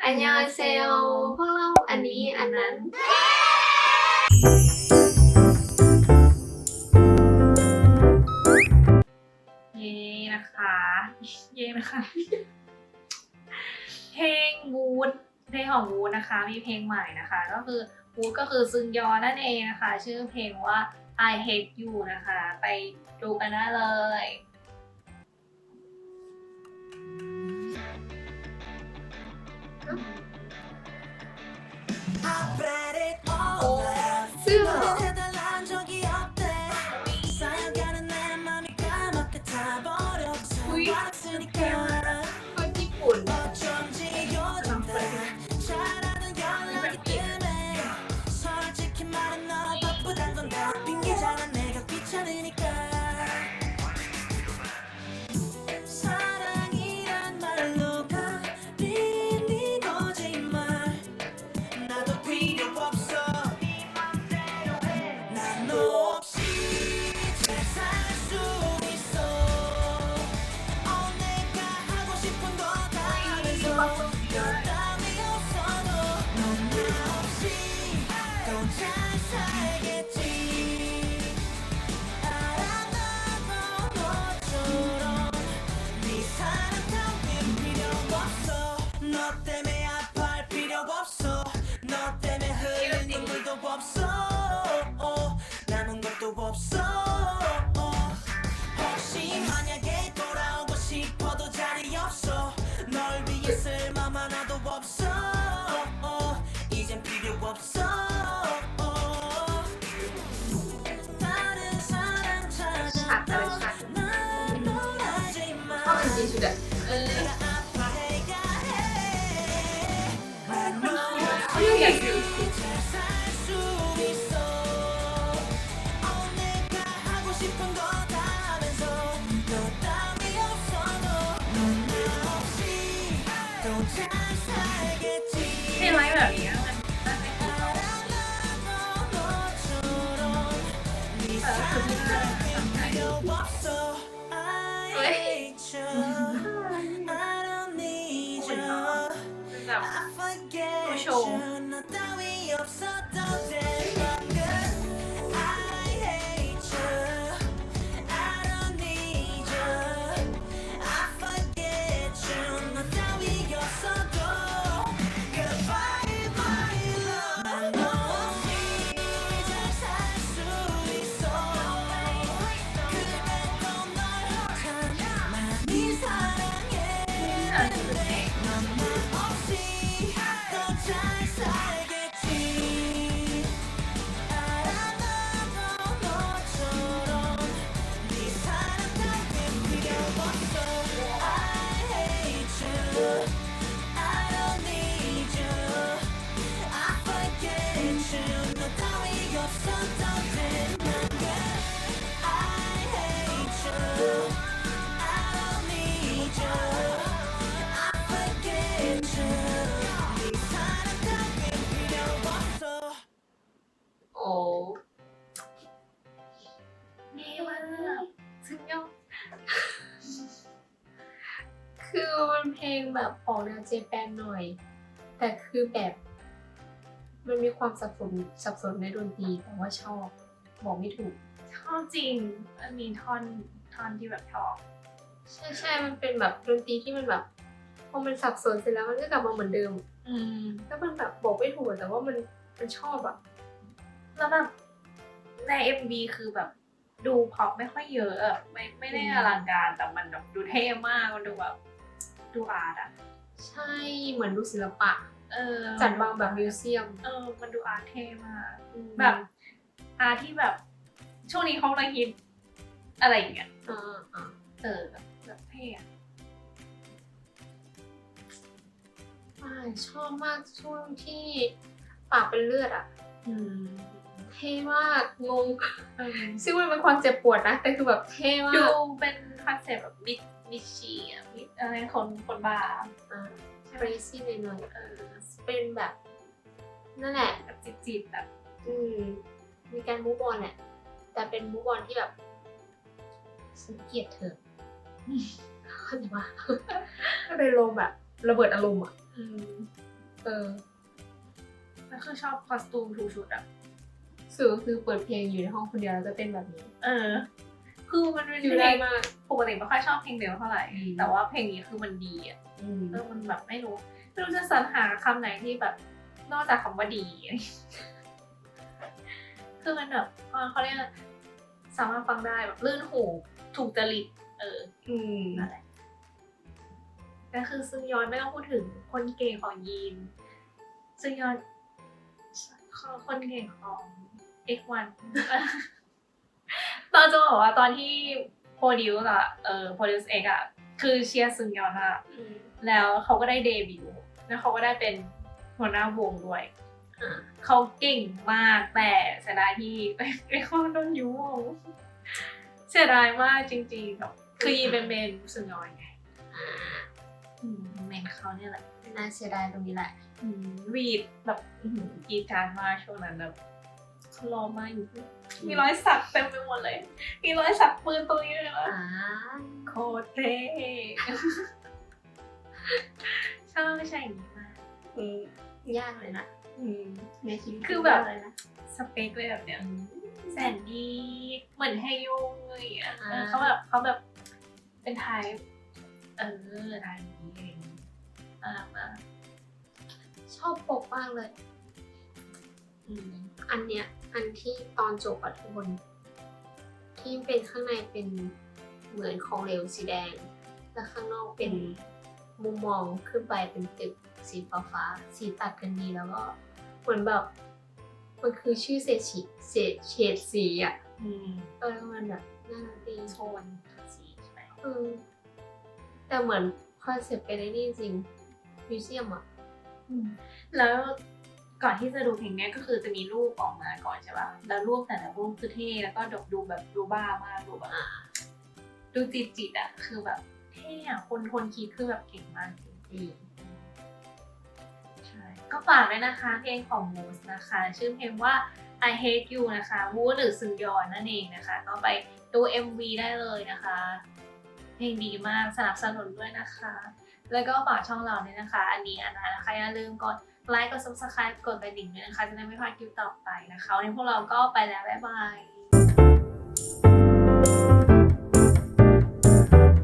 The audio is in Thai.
อันยองเซลพวกเราอันนี้อันนั้นเย้นะคะ เย้นะคะ เพลงวูดเพลงของวูดนะคะ มีเพลงใหม่นะคะ ก็คือวูดก็คือซึงยอนั่นเองนะคะ ชื่อเพลงว่า I Hate You นะคะ ไปดูกันได้เลย I Don't try to hide. 많이 주자. 네, 마이멜. ดีมากซึ่งยอดคือมันเพลงแบบออกแนวเจแปนหน่อย แต่คือแบบ มันมีความสับสนสับสนในดนตรีแต่ว่าชอบบอกไม่ถูก ชอบจริงมันมีท่อนท่อนที่แบบชอบใช่ใช่มันเป็นแบบดนตรีที่มันแบบพอมันสับสนเสร็จแล้วมันก็กลับมาเหมือนเดิม อืมแล้วมันแบบบอกไม่ถูกแต่ว่ามันมันชอบอะแล้วแบบใน MV คือแบบ ดูพอปไม่ค่อยเยอะอะไม่ไม่ได้อลังการแต่มันแบบดูเท่มากมันดูแบบดูอาร์ตอะใช่เหมือนดูศิลปะ เออจัดวางแบบมิวเซียม เออ มันดูอาร์ตเท่มากอืมแบบอาร์ตที่แบบ ช่วงนี้เขากำลังฮิตอะไรอย่างเงี้ยอ่าอ่าเออแบบแบบเท่อะใช่ชอบมากช่วงที่ปากเป็นเลือดอะอืมเท่มากงงเออซึ่งมันเป็นความเจ็บปวดนะ แต่คือแบบเท่มาดูกเป็นคอนเซ็ปต์แบบบิชบิชชีอะบิอะไรคนคนบ้าอ่า crazy หน่อยๆเออเป็นแบบ นั่นแหละแบบจิตๆแบบอืมมีการมูฟออนแหละแต่เป็นมูฟออนที่แบบฉันเกลียดเธอเข้าใจปะก็เลยลงแบบ ระเบิดอารมณ์อะอืมเออแล้วคือชอบคอสตูมทุกชุดอะ สื่อคือเปิดเพลงอยู่ในห้องคนเดียวแล้วจะเต้นแบบนี้ เออ คือมันเป็นฟิลเพลได้งมาก ปกติไม่ค่อยชอบเพลงเร็วเท่าไหร่ อืม แต่ว่าเพลงนี้คือมันดีอะอืมเออมันแบบไม่รู้ไม่รู้จะสรรหาคำไหนที่แบบ นอกจากคำว่าดี คือมันแบบเขาเรียกอะไรสามารถฟังได้แบบลื่นหูถูกจริตเออ อืมนั่นแหละก็คือซึงยอนไม่ต้องพูดถึงคนเก่งของยีน ซึงยอนคนเก่งของ X1 ตอนจะบอกว่าตอนที่โปรดิวส์อะเออโปรดิวส์เอกอะคือเชียร์ซึงยอนอะอืมแล้วเขาก็ได้เดบิวต์แล้วเขาก็ได้เป็นหัวหน้าวงด้วยอ่าเขาเก่งมากแต่เสียดายที่ไอ้คนโดนยุวงเสียดายมากจริงๆแบบคือยีนเป็นเมนซึงยอนไงอ่าอืมเมนเขาเนี่ยแหละน่าเสียดายตรงนี้แหละอืมวีดแบบอื้อหือกรีดกรารมากช่วงนั้นแบบ เขารอมากอยู่มีรอยสักเต็มไปหมดเลย มีรอยสักปืนตรงนี้เลยนะอ่าโคตรเท่ชอบไม่ใช่อย่างนี้มากอืมยากเลยนะอืมในชีวิตคือแบบยากเลยนะสเปคเลยแบบเนี้ยแสนดีเหมือนไฮโยเลยอะอ่าเออเขาแบบเขาแบบเป็นไทยเออไทยนี้เองน่ารักมากชอบปกมากเลย อืม อันเนี้ยอันที่ตอนจบอะทุกคนที่เป็นข้างในเป็นเหมือนของเหลวสีแดง แล้วข้างนอกเป็นมุมมองขึ้นไปเป็นตึกสีฟ้าฟ้าๆสีตัดกันดีแล้วก็เหมือนแบบมันคือชื่อเศษสีเศษเฉดสีอะอืมเออมันแบบน่ารักดีโทนสีใช่ไหมเออแต่เหมือนคอนเซ็ปต์เป็นไอ้นี่จริงมิวเซียมอะอืมแล้ว ก่อนที่จะดูเพลงเนี้ยก็คือจะมีรูปออกมาก่อนใช่ป่ะ แล้วรูปแต่ละรูปคือเท่แล้วก็ดกดูแบบดูบ้ามากดูแบบอ่าดูจิตจิตๆอะคือแบบเท่อะคนคนคิดคือแบบเก่งมากจริงอืมใช่ก็ฝากด้วยนะคะ เพลงของมูสนะคะ ชื่อเพลงว่า I Hate You นะคะวูหรือซึงยอนนั่นเองนะคะ ก็ไปดู MV ได้เลยนะคะ เพลงดีมากสนับสนุนด้วยนะคะ แล้วก็ฝากช่องเราเนี่ยนะคะ อันนี้อันนั้นนะคะอย่าลืมกด ไลค์กด subscribe กดกระดิ่งด้วยนะคะ จะได้ไม่พลาดคลิปต่อไปนะคะวันนี้พวกเราก็ไปแล้ว บ๊ายบาย